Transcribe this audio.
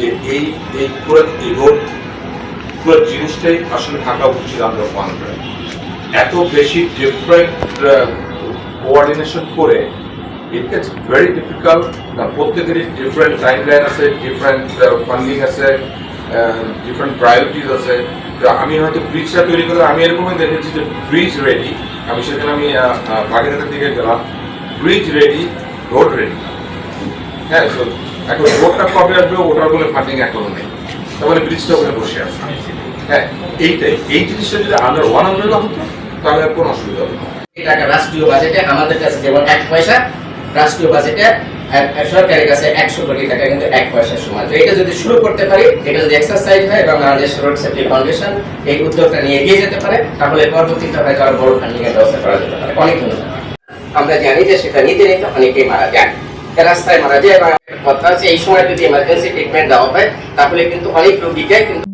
যে এই এই পুরো রোড পুরো জিনিসটাই আসলে থাকা উচিত আমরা ওয়ান এত বেশি ডিফারেন্ট কোঅর্ডিনেশন করে ইট গেটস ভেরি ডিফিকাল্ট প্রত্যেকেরই ডিফারেন্ট টাইম লাইন আছে ডিফারেন্ট ফান্ডিং আছে ডিফারেন্ট প্রায়োরিটিস আছে। আমি হয়তো ব্রিজটা তৈরি করে আমি এরকমই দেখেছি যে ব্রিজ রেডি আমি সেখানে আমি বাগেরহাটের দিকে গেলাম। ব্রিজ রেডি রোড রেডি হ্যাঁ এখন রোডটা কবে আসবে? ওটার বলে ফান্ডিং এখনও নেই। তারপরে ব্রিজটা ওখানে বসে আছে। হ্যাঁ এইটাই এই জিনিসটা যদি আমরা ওয়ান আমরেলা হতো, তাহলে কোনো অসুবিধা হবে এই টাকা রাষ্ট্রীয় বাজেটে আমাদের কাছে যেমন এক পয়সা, রাষ্ট্রীয় বাজেটে সরকারের কাছে একশো কোটি টাকা কিন্তু এক পয়সার সমান। তো এটা যদি শুরু করতে পারি, এটা যদি এক্সারসাইজ হয় এবং বাংলাদেশ রোড সেফটি ফাউন্ডেশন এই উদ্যোগটা নিয়ে এগিয়ে যেতে পারে, তাহলে পরবর্তীতে হয়তো আরও বড় ফান্ডিং এর ব্যবস্থা করা যেতে পারে। অনেক ধন্যবাদ। আমরা জানি যে সেটা নিতে নিতে অনেকেই মারা যায় রাস্তায় মারা যায় এবং কথা আছে এই সময় যদি এমার্জেন্সি ট্রিটমেন্ট দেওয়া হয়, তাহলে কিন্তু অনেক রোগীকে কিন্তু